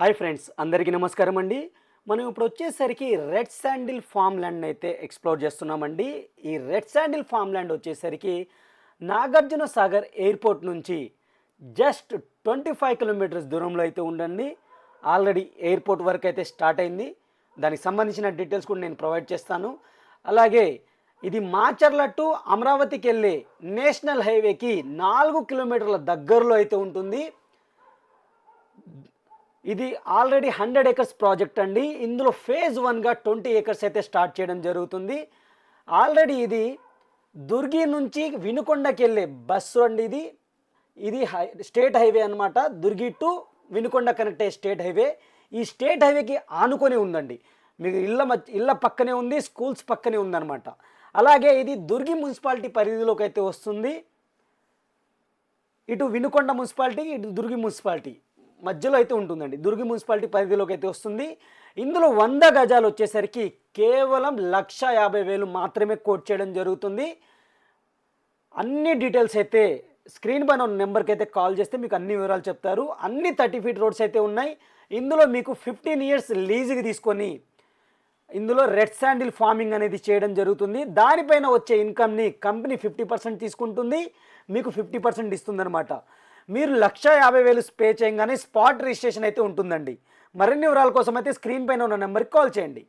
Hi friends అందరికీ నమస్కారం అండి. మనం ఇప్పుడు వచ్చేసరికి రెడ్ శాండిల్ ఫామ్ ల్యాండ్ అయితే ఎక్స్ప్లోర్ చేస్తున్నామండి. ఈ రెడ్ శాండిల్ ఫామ్ ల్యాండ్ వచ్చేసరికి నాగార్జున సాగర్ ఎయిర్పోర్ట్ నుంచి జస్ట్ ట్వంటీ ఫైవ్ కిలోమీటర్స్ దూరంలో అయితే ఉండండి. ఆల్రెడీ ఎయిర్పోర్ట్ వరకు అయితే స్టార్ట్ అయింది. దానికి సంబంధించిన డీటెయిల్స్ కూడా నేను ప్రొవైడ్ చేస్తాను. అలాగే ఇది మాచర్ల టు అమరావతికి వెళ్ళే నేషనల్ హైవేకి నాలుగు కిలోమీటర్ల దగ్గరలో అయితే ఉంటుంది. ఇది ఆల్రెడీ హండ్రెడ్ ఏకర్స్ ప్రాజెక్ట్ అండి. ఇందులో ఫేజ్ వన్గా ట్వంటీ ఏకర్స్ అయితే స్టార్ట్ చేయడం జరుగుతుంది. ఆల్రెడీ ఇది దుర్గి నుంచి వినుకొండకి వెళ్ళే బస్సు అండి ఇది. ఇది హై స్టేట్ హైవే అనమాట దుర్గి టు వినుకొండ కనెక్ట్ అయ్యే స్టేట్ హైవే. ఈ స్టేట్ హైవేకి ఆనుకొని ఉందండి. మీకు ఇళ్ళ ఇళ్ళ పక్కనే ఉంది స్కూల్స్ పక్కనే ఉందన్నమాట. అలాగే ఇది దుర్గి మున్సిపాలిటీ పరిధిలోకి అయితే వస్తుంది. ఇటు వినుకొండ మున్సిపాలిటీ ఇటు దుర్గి మున్సిపాలిటీ. మధ్యలో అయితే ఉంటుందండి. దుర్గి మున్సిపాలిటీ పరిధిలోకి అయితే వస్తుంది. ఇందులో వంద గజాలు వచ్చేసరికి కేవలం లక్ష యాభై వేలు మాత్రమే కోట్ చేయడం జరుగుతుంది. అన్ని డీటెయిల్స్ అయితే స్క్రీన్ పైన ఉన్న నెంబర్కి అయితే కాల్ చేస్తే మీకు అన్ని వివరాలు చెప్తారు. అన్ని థర్టీ ఫీట్ రోడ్స్ అయితే ఉన్నాయి. ఇందులో మీకు ఫిఫ్టీన్ ఇయర్స్ లీజుకి తీసుకొని ఇందులో రెడ్ శాండిల్ ఫార్మింగ్ అనేది చేయడం జరుగుతుంది. దానిపైన వచ్చే ఇన్కమ్ని కంపెనీ ఫిఫ్టీ పర్సెంట్ తీసుకుంటుంది. మీకు ఫిఫ్టీ పర్సెంట్ ఇస్తుందన్నమాట. మీరు లక్ష యాభై వేలు పే చేయగానే స్పాట్ రిజిస్ట్రేషన్ అయితే ఉంటుందండి. మరిన్ని వివరాల కోసం అయితే స్క్రీన్ పైన ఉన్న నెంబర్కి కాల్ చేయండి.